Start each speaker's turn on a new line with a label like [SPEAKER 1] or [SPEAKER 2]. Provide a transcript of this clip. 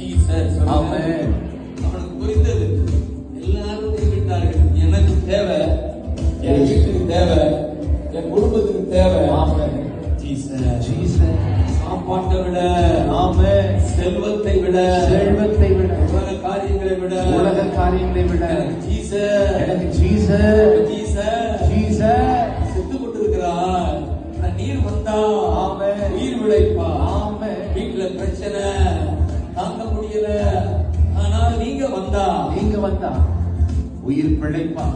[SPEAKER 1] Jesus. Amen. Amen. தேவை. என் குடும்பத்துக்கு தேவை.
[SPEAKER 2] Jesus.
[SPEAKER 1] சாப்பாட்டை விட
[SPEAKER 2] ஆமென்.
[SPEAKER 1] செல்வத்தை விட
[SPEAKER 2] செல்வத்தை விட
[SPEAKER 1] உலக காரியங்களை விட
[SPEAKER 2] உலக காரியங்களை விட.
[SPEAKER 1] ஜீசஸ்
[SPEAKER 2] எனக்கு ஜீசஸ்
[SPEAKER 1] ஜீசஸ்
[SPEAKER 2] ஜீசஸ்
[SPEAKER 1] செத்து கொண்டிருக்கிறார் நீர் வந்தா
[SPEAKER 2] ஆமென்.
[SPEAKER 1] உயிர் விளைப்பா.
[SPEAKER 2] ஆமென்.
[SPEAKER 1] வீட்டுல பிரச்சனை தாங்க முடியல. ஆனால் நீங்க வந்தா.
[SPEAKER 2] நீங்க வந்தா உயிர் பிழைப்பா.